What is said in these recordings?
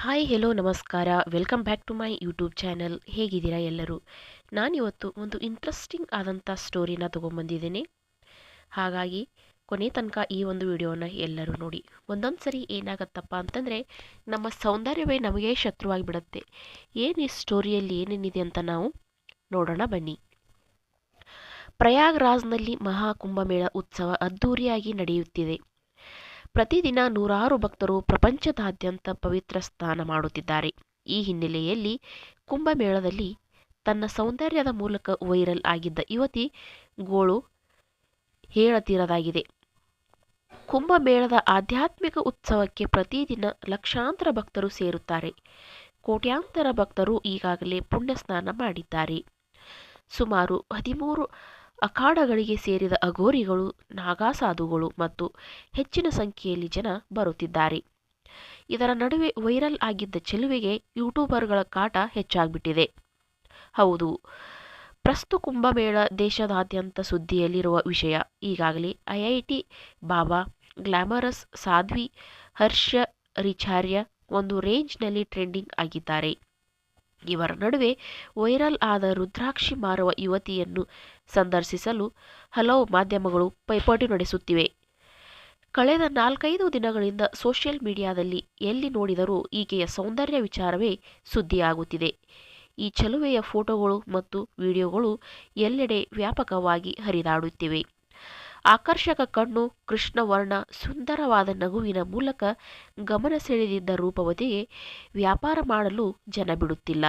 Hi hello ನಮಸ್ಕಾರ. Welcome back to my YouTube channel ಹೇಗಿದ್ದೀರಾ ಎಲ್ಲರೂ? ನಾನಿವತ್ತು ಒಂದು ಇಂಟ್ರೆಸ್ಟಿಂಗ್ ಆದಂಥ ಸ್ಟೋರಿನ ತೊಗೊಂಬಂದಿದ್ದೀನಿ. ಹಾಗಾಗಿ ಕೊನೆ ತನಕ ಈ ಒಂದು ವಿಡಿಯೋನ ಎಲ್ಲರೂ ನೋಡಿ. ಒಂದೊಂದು ಸರಿ ಏನಾಗತ್ತಪ್ಪ ಅಂತಂದರೆ, ನಮ್ಮ ಸೌಂದರ್ಯವೇ ನಮಗೆ ಶತ್ರುವಾಗಿ ಬಿಡುತ್ತೆ ಏನು ಈ ಸ್ಟೋರಿಯಲ್ಲಿ ಏನೇನಿದೆ ಅಂತ ನಾವು ನೋಡೋಣ ಬನ್ನಿ. ಪ್ರಯಾಗ್ರಾಜ್ನಲ್ಲಿ ಮಹಾಕುಂಭಮೇಳ ಉತ್ಸವ ಅದ್ಧೂರಿಯಾಗಿ ನಡೆಯುತ್ತಿದೆ. ಪ್ರತಿದಿನ ನೂರಾರು ಭಕ್ತರು ಪ್ರಪಂಚದಾದ್ಯಂತ ಪವಿತ್ರ ಸ್ನಾನ ಮಾಡುತ್ತಿದ್ದಾರೆ. ಈ ಹಿನ್ನೆಲೆಯಲ್ಲಿ ಕುಂಭಮೇಳದಲ್ಲಿ ತನ್ನ ಸೌಂದರ್ಯದ ಮೂಲಕ ವೈರಲ್ ಆಗಿದ್ದ ಯುವತಿ ಗೋಳು ಹೇಳತೀರದಾಗಿದೆ. ಕುಂಭಮೇಳದ ಆಧ್ಯಾತ್ಮಿಕ ಉತ್ಸವಕ್ಕೆ ಪ್ರತಿದಿನ ಲಕ್ಷಾಂತರ ಭಕ್ತರು ಸೇರುತ್ತಾರೆ. ಕೋಟ್ಯಾಂತರ ಭಕ್ತರು ಈಗಾಗಲೇ ಪುಣ್ಯ ಸ್ನಾನ ಮಾಡಿದ್ದಾರೆ. ಸುಮಾರು ಹದಿಮೂರು ಅಖಾಡಗಳಿಗೆ ಸೇರಿದ ಅಘೋರಿಗಳು, ನಾಗಾಸಾಧುಗಳು ಮತ್ತು ಹೆಚ್ಚಿನ ಸಂಖ್ಯೆಯಲ್ಲಿ ಜನ ಬರುತ್ತಿದ್ದಾರೆ. ಇದರ ನಡುವೆ ವೈರಲ್ ಆಗಿದ್ದ ಚೆಲುವೆಗೆ ಯೂಟ್ಯೂಬರ್ಗಳ ಕಾಟ ಹೆಚ್ಚಾಗ್ಬಿಟ್ಟಿದೆ. ಹೌದು, ಪ್ರಸ್ತು ಕುಂಭಮೇಳ ದೇಶದಾದ್ಯಂತ ಸುದ್ದಿಯಲ್ಲಿರುವ ವಿಷಯ. ಈಗಾಗಲೇ ಐಐಟಿ ಬಾಬಾ ಗ್ಲಾಮರಸ್, ಸಾಧ್ವಿ ಹರ್ಷ ರಿಚಾರ್ಯ ಒಂದು ರೇಂಜ್ನಲ್ಲಿ ಟ್ರೆಂಡಿಂಗ್ ಆಗಿದ್ದಾರೆ. ಇವರ ನಡುವೆ ವೈರಲ್ ಆದ ರುದ್ರಾಕ್ಷಿ ಮಾರುವ ಯುವತಿಯನ್ನು ಸಂದರ್ಶಿಸಲು ಹಲವು ಮಾಧ್ಯಮಗಳು ಪೈಪೋಟಿ ನಡೆಸುತ್ತಿವೆ. ಕಳೆದ ನಾಲ್ಕೈದು ದಿನಗಳಿಂದ ಸೋಷಿಯಲ್ ಮೀಡಿಯಾದಲ್ಲಿ ಎಲ್ಲಿ ನೋಡಿದರೂ ಈಕೆಯ ಸೌಂದರ್ಯ ವಿಚಾರವೇ ಸುದ್ದಿಯಾಗುತ್ತಿದೆ. ಈ ಚಲುವೆಯ ಫೋಟೋಗಳು ಮತ್ತು ವಿಡಿಯೋಗಳು ಎಲ್ಲೆಡೆ ವ್ಯಾಪಕವಾಗಿ ಹರಿದಾಡುತ್ತಿವೆ. ಆಕರ್ಷಕ ಕಣ್ಣು, ಕೃಷ್ಣವರ್ಣ, ಸುಂದರವಾದ ನಗುವಿನ ಮೂಲಕ ಗಮನ ಸೆಳೆದಿದ್ದ ರೂಪವತಿಗೆ ವ್ಯಾಪಾರ ಮಾಡಲು ಜನ ಬಿಡುತ್ತಿಲ್ಲ.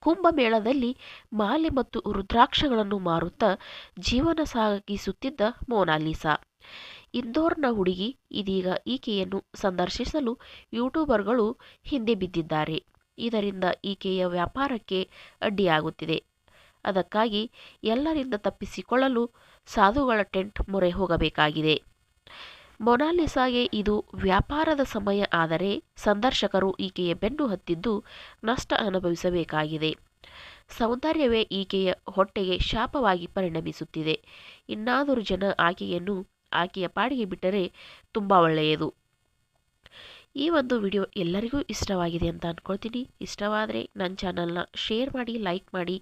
ಕುಂಭಮೇಳದಲ್ಲಿ ಮಾಲೆ ಮತ್ತು ರುದ್ರಾಕ್ಷಗಳನ್ನು ಮಾರುತ್ತಾ ಜೀವನ ಸಾಗಿಸುತ್ತಿದ್ದ ಮೋನಾಲಿಸಾ ಇಂದೋರ್ನ ಹುಡುಗಿ ಇದೀಗ ಈಕೆಯನ್ನು ಸಂದರ್ಶಿಸಲು ಯೂಟ್ಯೂಬರ್ಗಳು ಹಿಂದೆ ಬಿದ್ದಿದ್ದಾರೆ. ಇದರಿಂದ ಈಕೆಯ ವ್ಯಾಪಾರಕ್ಕೆ ಅಡ್ಡಿಯಾಗುತ್ತಿದೆ. ಅದಕ್ಕಾಗಿ ಎಲ್ಲರಿಂದ ತಪ್ಪಿಸಿಕೊಳ್ಳಲು ಸಾಧುಗಳ ಟೆಂಟ್ ಮೊರೆ ಹೋಗಬೇಕಾಗಿದೆ. ಮೊನಾಲಿಸಾಗೆ ಇದು ವ್ಯಾಪಾರದ ಸಮಯ ಆದರೆ ಸಂದರ್ಶಕರು ಈಕೆಯ ಬೆನ್ನು ಹತ್ತಿದ್ದು ನಷ್ಟ ಅನುಭವಿಸಬೇಕಾಗಿದೆ. ಸೌಂದರ್ಯವೇ ಈಕೆಯ ಹೊಟ್ಟೆಗೆ ಶಾಪವಾಗಿ ಪರಿಣಮಿಸುತ್ತಿದೆ. ಇನ್ನಾದರೂ ಜನ ಆಕೆಯನ್ನು ಆಕೆಯ ಪಾಡಿಗೆ ಬಿಟ್ಟರೆ ತುಂಬ ಒಳ್ಳೆಯದು. ಈ ಒಂದು ವಿಡಿಯೋ ಎಲ್ಲರಿಗೂ ಇಷ್ಟವಾಗಿದೆ ಅಂತ ಅಂದ್ಕೊಳ್ತೀನಿ ಇಷ್ಟವಾದರೆ ನನ್ನ ಚಾನಲ್ನ ಶೇರ್ ಮಾಡಿ ಲೈಕ್ ಮಾಡಿ,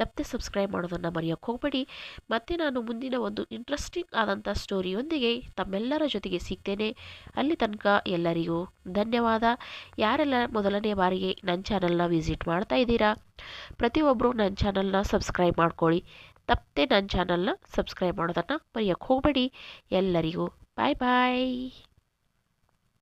ತಪ್ಪದೆ ಸಬ್ಸ್ಕ್ರೈಬ್ ಮಾಡೋದನ್ನು ಮರೆಯೋಕ್ಕೆ ಹೋಗಬೇಡಿ. ಮತ್ತು ನಾನು ಮುಂದಿನ ಒಂದು ಇಂಟ್ರೆಸ್ಟಿಂಗ್ ಆದಂಥ ಸ್ಟೋರಿಯೊಂದಿಗೆ ತಮ್ಮೆಲ್ಲರ ಜೊತೆಗೆ ಸಿಗ್ತೇನೆ. ಅಲ್ಲಿ ತನಕ ಎಲ್ಲರಿಗೂ ಧನ್ಯವಾದ. ಯಾರೆಲ್ಲ ಮೊದಲನೇ ಬಾರಿಗೆ ನನ್ನ ಚಾನಲ್ನ ವಿಸಿಟ್ ಮಾಡ್ತಾ ಇದ್ದೀರಾ ಪ್ರತಿಯೊಬ್ಬರು ನನ್ನ ಚಾನಲ್ನ ಸಬ್ಸ್ಕ್ರೈಬ್ ಮಾಡ್ಕೊಳ್ಳಿ. ತಪ್ಪದೆ ನನ್ನ ಚಾನಲ್ನ ಸಬ್ಸ್ಕ್ರೈಬ್ ಮಾಡೋದನ್ನು ಮರೆಯೋಕ್ಕೆ ಹೋಗಬೇಡಿ. ಎಲ್ಲರಿಗೂ ಬಾಯ್ ಬಾಯ್